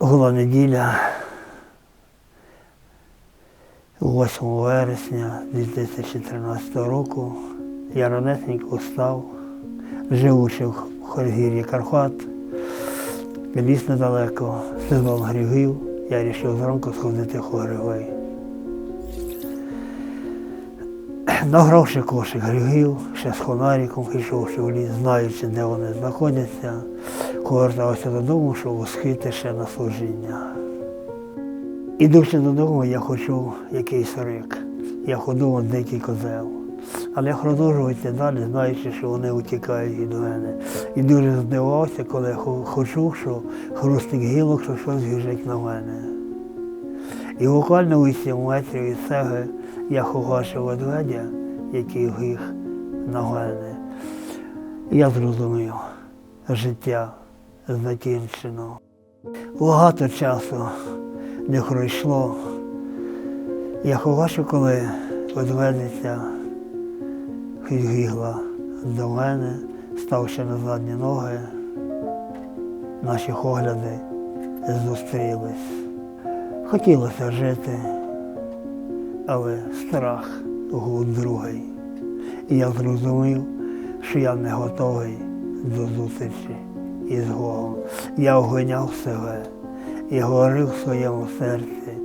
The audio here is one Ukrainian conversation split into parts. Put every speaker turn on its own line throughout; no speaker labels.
Була неділя 8 вересня 2013 року. Я ранесенько встав, живучи в Хоргір'ї Карпат, ліс недалеко, сезон григів, я вирішив зранку сходити в. Награвши кошик григів, ще з фонариком пішовши в ліс, знаючи, де вони знаходяться, повертався додому, щоб восхити ще на служіння. Ідучи додому, я почув якийсь рик. Я ходив дикий козел. Але я продовжував йти далі, знаючи, що вони утікають від мене. І дуже здивувався, коли я хо- почув, що хрустик гілок, що щось біжить на мене. І буквально 8 метрів від себе я побачив ведмедя, який гіг на мене. Я зрозумів, життя закінчено. Багато часу не пройшло. Я побачив, коли ведмедиця підбігла до мене, ставши на задні ноги, наші погляди зустрілись. Хотілося жити, але страх був другий. І я зрозумів, що я не готовий до зустрічі із Богом. Я оганяв себе і говорив в своєму серці,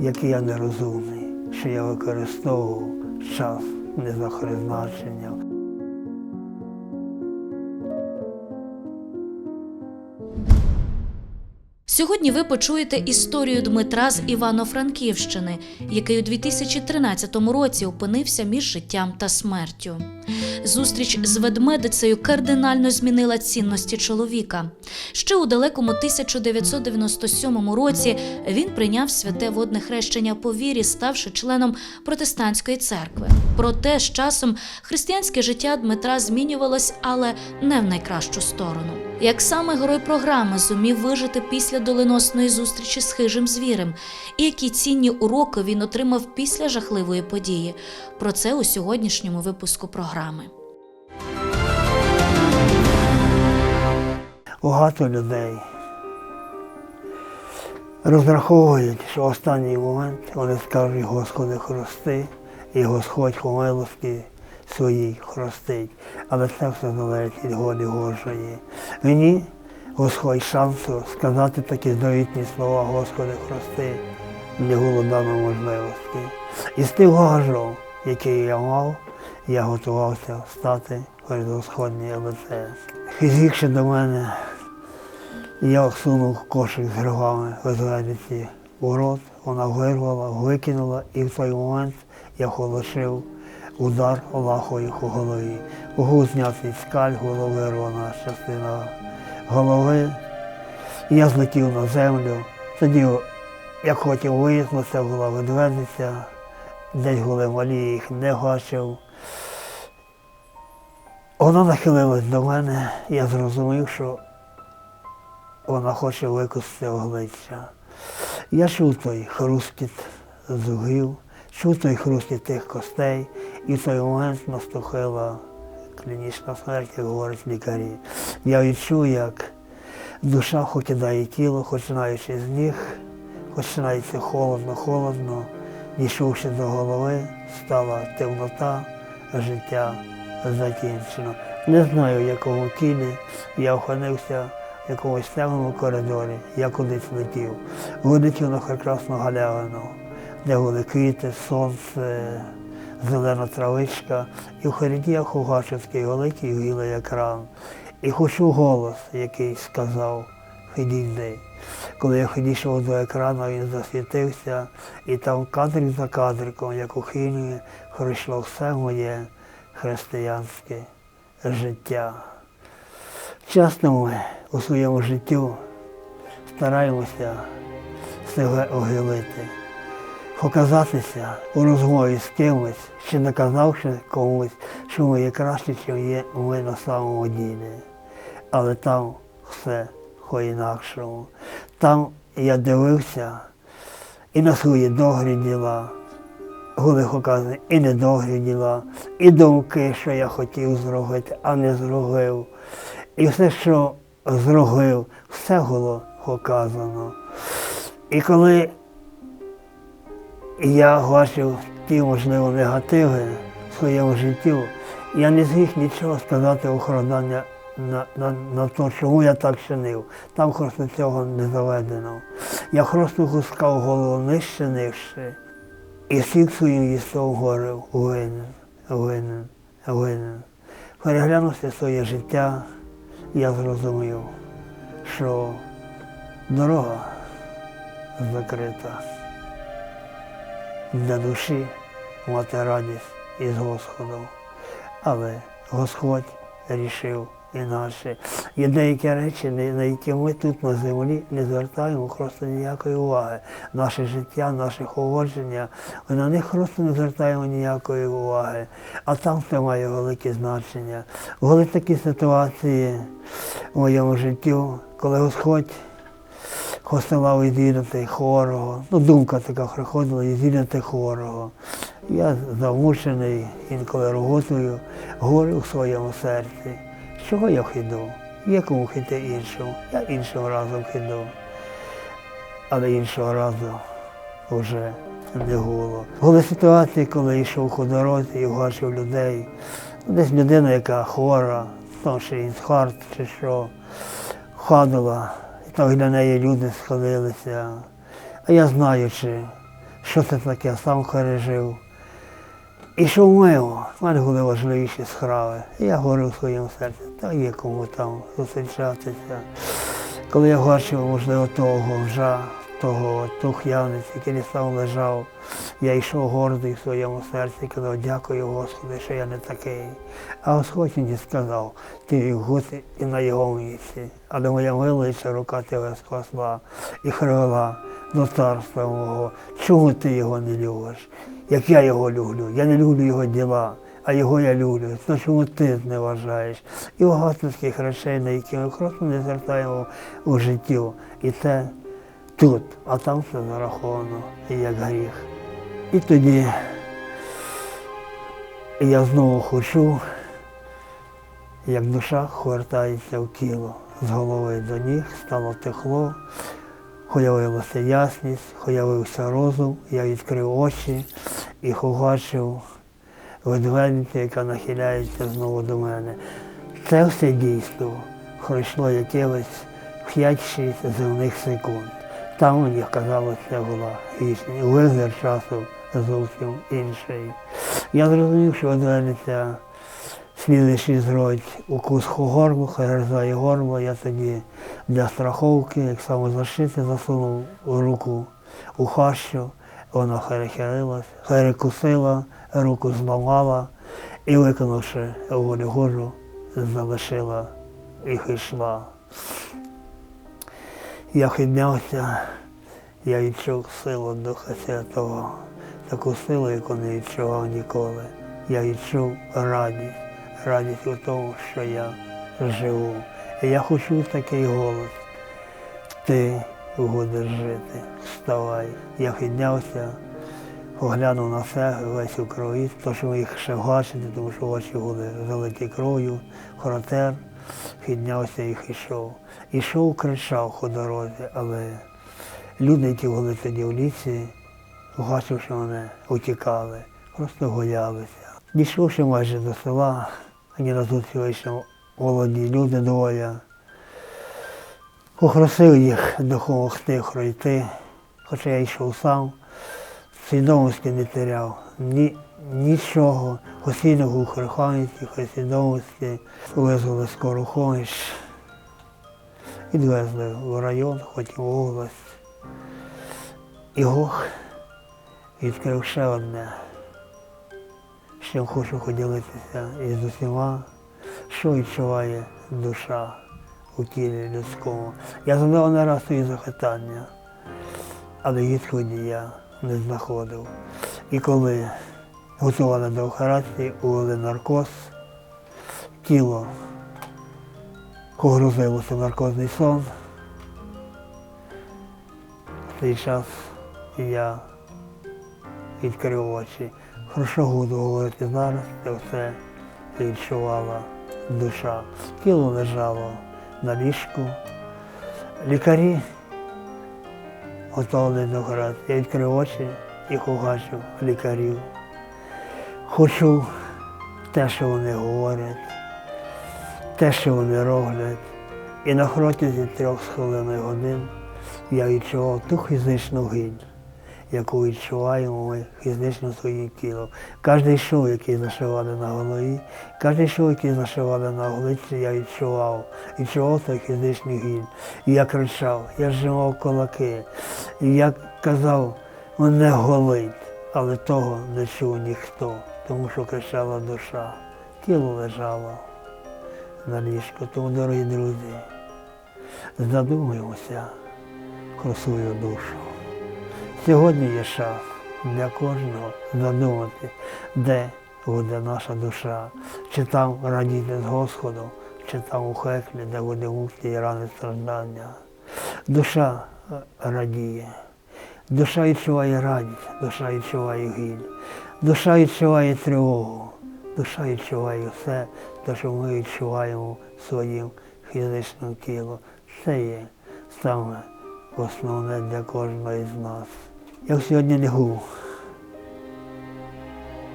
який я нерозумний, що я використовував час не за призначенням.
Сьогодні ви почуєте історію Дмитра з Івано-Франківщини, який у 2013 році опинився між життям та смертю. Зустріч з ведмедицею кардинально змінила цінності чоловіка. Ще у далекому 1997 році він прийняв святе водне хрещення по вірі, ставши членом протестантської церкви. Проте з часом християнське життя Дмитра змінювалось, але не в найкращу сторону. Як саме герой програми зумів вижити після доленосної зустрічі з хижим звірем, і які цінні уроки він отримав після жахливої події. Про це у сьогоднішньому випуску програми.
Багато людей розраховують, що останній момент вони скажуть, Господи, хрости, і Господь по милості своїй хростить. Але це все залежить від волі Божої. Мені Господь шансу сказати такі здовітні слова, Господи, хрости, не було дано можливості. І з тим багажом, який я мав, я готувався стати перед Господнє лице. До мене я сунув кошик з грибами ведмедиці у рот, вона вирвала, викинула, і в той момент я отримав удар лахою по голові. Був знятий скаль, була вирвана частина голови. Я злетів на землю. Тоді, як хотів це була ведмедиця, десь були малі, їх не бачив. Вона нахилилась до мене, я зрозумів, що вона хоче викусити обличчя. Я чув той хрускіт зугів, чув той хрускіт тих костей, і в той момент наступила клінічна смерть, як говорять лікарі. Я відчув, як душа покидає тіло, починаючи з ніг, починається холодно, холодно, дійшовши до голови, стала темнота, життя закінчено. Не знаю, в якому я опинився в якомусь темному коридорі, я кудись летів. Вилетів на прекрасну галявину, де були квіти, сонце, зелена травичка. І в коридорі я побачив такий великий білий екран. І почув голос, який сказав підійди. Коли я підійшов до екрану, він засвітився, і там кадр за кадриком, як у фільмі, пройшло все моє християнське життя. Часто ми у своєму життю стараємося себе огилити, показатися у розмові з кимось, чи наказавши комусь, що ми є краще, ніж є ми на самому ділі. Але там все по-інакшому. Там я дивився і на свої добрі діла, були показані і недобрі діла, і думки, що я хотів зробити, а не зробив. І все, що зробив, все було показано. І коли я бачив ті, можливо, негативи в своєму житті, я не зміг нічого сказати охоронання на, на, на те, чому я так чинив. Там просто цього не заведено. Я просто пускав голову нижче, нижче. І всіх своїм їстом говорив, винен, винен, винен. Переглянувши своє життя, я зрозумів, що дорога закрита для душі мати радість із Господом. Але Господь рішив інакше. Є деякі речі, на які ми тут на землі не звертаємо просто ніякої уваги. Наше життя, наше поводження, ми на них просто не звертаємо ніякої уваги. А там це має велике значення. Були такі ситуації в моєму житті, коли Господь посилав відвідати хворого. Ну, думка така приходила, відвідати хворого. Я замучений, інколи роботою, говорю в своєму серці. Чого я хиду? Є кому хити іншому. Я іншим разом хиду. Але іншого разу вже не було. Були ситуації, коли йшов по дорозі і бачив людей. Ну, Десь людина, яка хвора, там ще інфаркт чи що, ходила. І так для неї люди сходилися. А я знаючи, що це таке, сам пережив. І що мило, в мене були важливіші справи. Я говорив в своєму серці, та є кому там зустрічатися. Коли я бачив, можливо, того говжа, того тух'янець, який не сам лежав, я йшов гордий в своєму серці казав, дякую Господи, що я не такий. А Господь мені сказав, ти гути і на його місці. Але моя милиця рука тебе спасла і привела до царства мого. Чому ти його не любиш? Як я його люблю. Я не люблю його діла, а його я люблю. То чому ти не вважаєш? І багато таких речей, на які ми просто не звертаємо у життю. І це тут, а там все зараховано як гріх. І тоді я знову хочу, як душа повертається в тіло з голови до ніг, стало тепло, появилася ясність, появився розум, я відкрив очі і побачив ведмедицю, яка нахиляється знову до мене. Це все дійство пройшло якихось 5-6 земних секунд. Там мені казалось, це була вічність. Вигляд часу зовсім інший. Я зрозумів, що ведмедиця слідуючий зробить укус у горло, перерізає горло, я тоді для страховки, як самозащити, засунув руку у хащу, вона перехилилась, перекусила, руку зламала і виконавши волю Божу, залишила і йшла. Я піднявся, я відчув силу Духа Святого, таку силу, яку не відчував ніколи. Я відчув радість, радість у тому, що я живу. І я хочу такий голос. Ти будеш жити, вставай. Я піднявся, поглянув на себе, весь у крові, то що їх ще бачити, тому що очі були залиті кров'ю, хротер, піднявся і йшов. Ішов, кричав по дорозі, але люди, які були тоді в бачив, що вони утікали, просто боялися. Дійшовши майже до села, мені на тут вийшли молоді люди двоє. Попросив їх допомогти пройти, хоча я йшов сам, свідомості не теряв, ні, нічого, постійно був в хриханиці, свідомості, визвали скору поміч, відвезли в район, потім в область. І Бог відкрив ще одне, з чим хочу поділитися із усіма, що відчуває душа у тілі людському. Я задав не раз свої запитання, але відповіді я не знаходив. І коли готували до операції, увели наркоз, тіло погрузилося в наркозний сон. В цей час я відкрив очі. Про що буду говорити зараз, це все відчувала душа. Тіло лежало на ліжку, Лікарі готові до грати. Я відкрив очі і побачив лікарів. Хочу те, що вони говорять, те, що вони роблять. І на протязі трьох з хвилиною годин я відчував ту фізичну гіль, яку відчуваємо ми фізично своїм тілом. Кожний шов, який зашивали на голові, кожний шов, який зашивали на обличчі, я відчував. Відчував той фізичний гіль. І я кричав, я зжимав кулаки. І я казав, мене голить, але того не чув ніхто, тому що кричала душа. Тіло лежало на ліжку. Тому, дорогі друзі, задумуємося про свою душу. Сьогодні є час для кожного задумати, де буде наша душа, чи там радіти з Господом, чи там у хеклі, де буде мукті і рани страждання. Душа е, радіє, душа відчуває радість, душа відчуває гіль, душа відчуває тривогу, душа відчуває все, те, що ми відчуваємо своїм фізичним тілом. Це є саме основне для кожного із нас. Я сьогодні не гув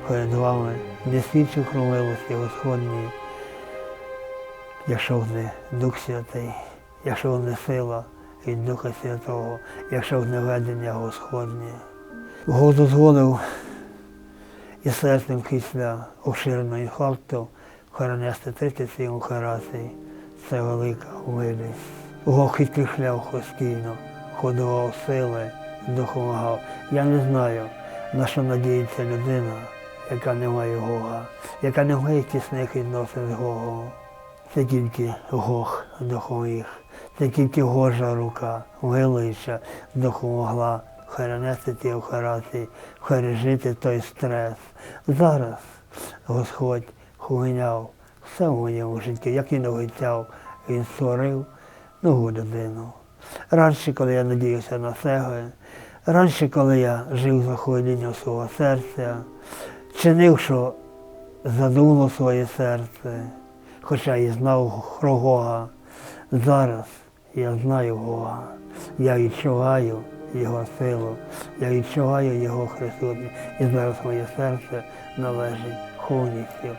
перед вами, не свідчив про милості Господній, якщо не Дух Святий, якщо не сила від Духа Святого, якщо не ведення Господнє. Бог дозволив і серцем після обширного інфаркту перенести 37 операцій. Це велика милість. Бог відкрихляв постійно, ходував сили, допомагав. Я не знаю, на що надіється людина, яка не має Бога, яка не має тісних відносин з Богом. Це тільки Бог допоміг, це тільки Божа рука, милуюча, допомогла перенести ті операції, пережити той стрес. Зараз Господь хуйняв все в моєму житті, як він обіцяв, він створив нову людину. Раніше, коли я надіявся на себе, раніше, коли я жив за хвилінням свого серця, чинив, що задумало своє серце, хоча і знав про. Зараз я знаю Бога, я відчуваю Його силу, я відчуваю Його присутність. І зараз моє серце належить повністю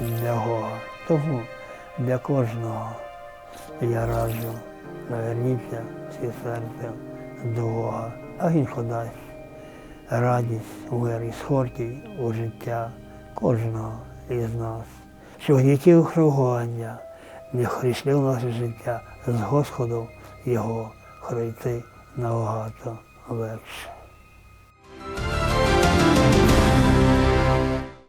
для Бога. Тому для кожного я раджу, наверніться всі серцем до Бога, а Він подасть радість, мир і спокій у життя кожного із нас. Щоб які вихровування не хрішли в наше життя з Господом Його пройти набагато легше.